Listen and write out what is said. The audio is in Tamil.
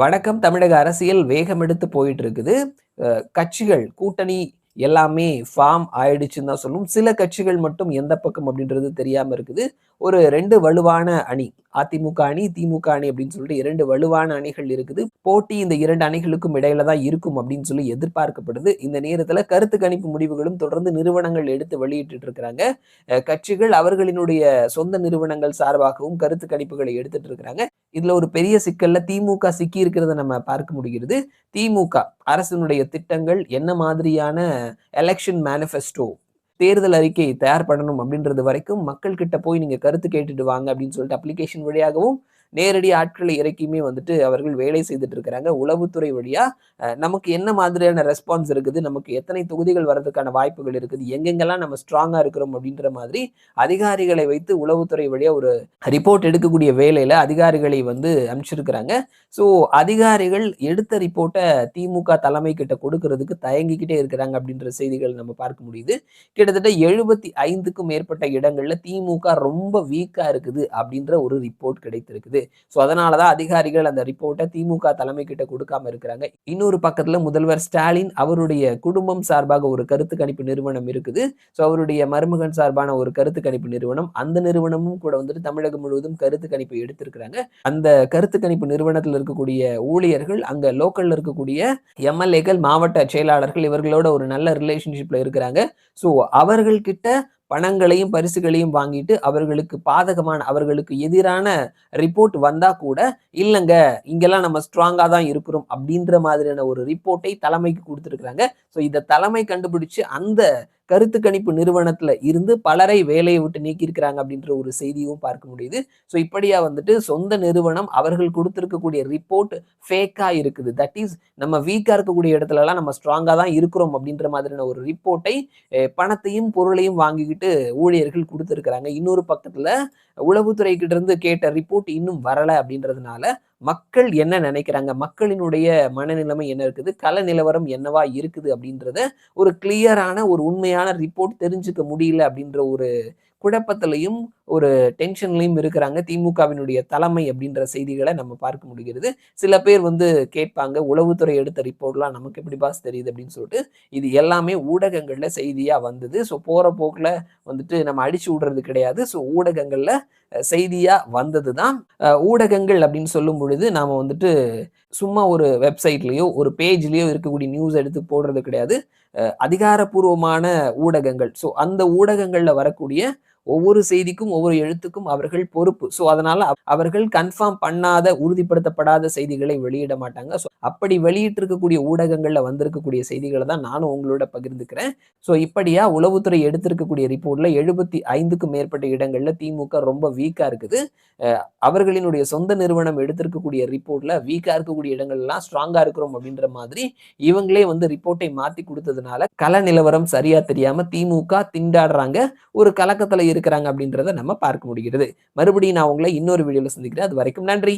வணக்கம் தமிழக அரசியல் வேகம் எடுத்து போயிட்டு இருக்குது கட்சிகள் கூட்டணி எல்லாமே ஃபார்ம் ஆயிடுச்சுன்னு தான் சொல்லும். சில கட்சிகள் மட்டும் எந்த பக்கம் அப்படின்றது தெரியாம இருக்குது. ஒரு ரெண்டு வலுவான அணி அதிமுக அணி திமுக அணி அப்படின்னு சொல்லிட்டு இரண்டு வலுவான அணிகள் இருக்குது. போட்டி இந்த இரண்டு அணிகளுக்கும் இடையில தான் இருக்கும் அப்படின்னு சொல்லி எதிர்பார்க்கப்படுது. இந்த நேரத்துல கருத்து கணிப்பு முடிவுகளும் தொடர்ந்து நிறுவனங்கள் எடுத்து வெளியிட்டு இருக்கிறாங்க. கட்சிகள் அவர்களினுடைய சொந்த நிறுவனங்கள் சார்பாகவும் கருத்து கணிப்புகளை எடுத்துட்டு இருக்கிறாங்க. இதுல ஒரு பெரிய சிக்கல்ல திமுக சிக்கி இருக்கிறத நம்ம பார்க்க முடிகிறது. திமுக அரசினுடைய திட்டங்கள் என்ன மாதிரியான எலெக்ஷன் மேனிஃபெஸ்டோ தேர்தல் அறிக்கை தயார் பண்ணணும் அப்படின்றது வரைக்கும் மக்கள் கிட்ட போய் நீங்க கருத்து கேட்டுட்டு வாங்க அப்படின்னு சொல்லிட்டு அப்ளிகேஷன் வழியாகவும் நேரடி ஆட்களை இறக்கியுமே வந்துட்டு அவர்கள் வேலை செய்துட்டு இருக்கிறாங்க உளவுத்துறை வழியா நமக்கு என்ன மாதிரியான ரெஸ்பான்ஸ் இருக்குது? நமக்கு எத்தனை தொகுதிகள் வர்றதுக்கான வாய்ப்புகள் இருக்குது? எங்கெங்கெல்லாம் நம்ம ஸ்ட்ராங்கா இருக்கிறோம் அப்படின்ற மாதிரி அதிகாரிகளை வைத்து உளவுத்துறை வழியா ஒரு ரிப்போர்ட் எடுக்கக்கூடிய வேலையில அதிகாரிகளை வந்து அனுப்பிச்சிருக்கிறாங்க. ஸோ அதிகாரிகள் எடுத்த ரிப்போர்ட்டை திமுக தலைமை கிட்ட கொடுக்கறதுக்கு தயங்கிக்கிட்டே இருக்கிறாங்க அப்படின்ற செய்திகள் நம்ம பார்க்க முடியுது. கிட்டத்தட்ட எழுபத்தி ஐந்துக்கும் மேற்பட்ட இடங்கள்ல திமுக ரொம்ப வீக்கா இருக்குது அப்படின்ற ஒரு ரிப்போர்ட் கிடைத்திருக்குது. ஸோ அதனாலதான் அதிகாரிகள் அந்த ரிப்போர்ட்டை திமுக தலைமை கிட்ட கொடுக்காம இருக்கிறாங்க. இன்னொரு பக்கத்துல முதல்வர் ஸ்டாலின் அவருடைய குடும்பம் சார்பாக ஒரு கருத்து கணிப்பு நிறுவனம் இருக்குது. ஸோ அவருடைய மருமகன் சார்பான ஒரு கருத்து கணிப்பு நிறுவனம் அந்த நிறுவனமும் கூட வந்துட்டு தமிழகம் முழுவதும் கருத்து கணிப்பு எடுத்திருக்கிறாங்க. அந்த கருத்து கணிப்பு நிறுவனத்தில் இருக்கக்கூடிய ஊழியர்கள் அங்க லோக்கல்ல இருக்கக்கூடிய எம்எல்ஏக்கள் மாவட்ட செயலாளர்கள் இவர்களோட ஒரு நல்ல ரிலேஷன்ஷிப்ல இருக்கிறாங்க. ஸோ அவர்கள்கிட்ட பணங்களையும் பரிசுகளையும் வாங்கிட்டு அவர்களுக்கு பாதகமான அவர்களுக்கு எதிரான ரிப்போர்ட் வந்தா கூட இல்லைங்க இங்கெல்லாம் நம்ம ஸ்ட்ராங்கா தான் இருக்கிறோம் அப்படின்ற மாதிரியான ஒரு ரிப்போர்ட்டை தலைமைக்கு கொடுத்துருக்குறாங்க. ஸோ இதை தலைமை கண்டுபிடிச்சு அந்த கருத்து கணிப்பு நிறுவனத்துல இருந்து பலரை வேலையை விட்டு நீக்கியிருக்கிறாங்க அப்படின்ற ஒரு செய்தியும் பார்க்க முடியுது. ஸோ இப்படியா வந்துட்டு சொந்த நிறுவனம் அவர்கள் கொடுத்திருக்கக்கூடிய ரிப்போர்ட் ஃபேக்கா இருக்குது. தட் இஸ் நம்ம வீக்கா இருக்கக்கூடிய இடத்துலலாம் நம்ம ஸ்ட்ராங்கா தான் இருக்கிறோம் அப்படின்ற மாதிரியான ஒரு ரிப்போர்ட்டை பணத்தையும் பொருளையும் வாங்கிக்கிட்டு ஊழியர்கள் கொடுத்துருக்குறாங்க. இன்னொரு பக்கத்துல உளவுத்துறை கிட்டேருந்து கேட்ட ரிப்போர்ட் இன்னும் வரல அப்படின்றதுனால மக்கள் என்ன நினைக்கிறாங்க? மக்களினுடைய மனநிலைமை என்ன இருக்குது? கல நிலவரம் என்னவா இருக்குது அப்படின்றத ஒரு கிளியரான ஒரு உண்மையான ரிப்போர்ட் தெரிஞ்சுக்க முடியல அப்படின்ற ஒரு குழப்பத்திலையும் ஒரு டென்ஷன்லையும் இருக்கிறாங்க. திமுகவினுடைய தலைமை அப்படின்ற செய்திகளை நம்ம பார்க்க முடிகிறது. சில பேர் வந்து கேட்பாங்க உளவுத்துறை எடுத்த ரிப்போர்ட்லாம் நமக்கு எப்படி பாஸ் தெரியுது? அப்படின்னு சொல்லிட்டு. இது எல்லாமே ஊடகங்களில் செய்தியாக வந்தது. ஸோ போகிற போக்கில் வந்துட்டு நம்ம அடிச்சு விடுறது கிடையாது. ஸோ ஊடகங்களில் செய்தியாக செய்தியா வந்தது தான் ஊடகங்கள் அப்படின்னு சொல்லும் பொழுது நாம வந்துட்டு சும்மா ஒரு வெப்சைட்லேயோ ஒரு பேஜ்லேயோ இருக்கக்கூடிய நியூஸ் எடுத்து போடுறது கிடையாது. அதிகாரப்பூர்வமான ஊடகங்கள். ஸோ அந்த ஊடகங்கள்ல வரக்கூடிய ஒவ்வொரு செய்திக்கும் ஒவ்வொரு எழுத்துக்கும் அவர்கள் பொறுப்பு. ஸோ அதனால அவர்கள் கன்ஃபார்ம் பண்ணாத உறுதிப்படுத்தப்படாத செய்திகளை வெளியிட மாட்டாங்க. ஸோ அப்படி வெளியிட்டு இருக்கக்கூடிய ஊடகங்கள்ல வந்திருக்கக்கூடிய செய்திகளை தான் நானும் உங்களோட பகிர்ந்துக்கிறேன். ஸோ இப்படியா உளவுத்துறை எடுத்திருக்கக்கூடிய ரிப்போர்ட்ல எழுபத்தி ஐந்துக்கும் மேற்பட்ட இடங்கள்ல திமுக ரொம்ப வீக்கா இருக்குது. அவர்களினுடைய சொந்த நிறுவனம் எடுத்திருக்கக்கூடிய ரிப்போர்ட்ல வீக்கா இருக்கக்கூடிய இடங்கள்லாம் ஸ்ட்ராங்கா இருக்கிறோம் அப்படின்ற மாதிரி இவங்களே வந்து ரிப்போர்ட்டை மாத்தி கொடுத்ததுனால கல நிலவரம் சரியா தெரியாம திமுக திண்டாடுறாங்க. ஒரு கலக்கத்துல இருக்கிறாங்க அப்படின்றத நம்ம பார்க்க முடிகிறது. மறுபடியும் நான் உங்களை இன்னொரு வீடியோவில் சந்திக்கிறேன். அது வரைக்கும் நன்றி.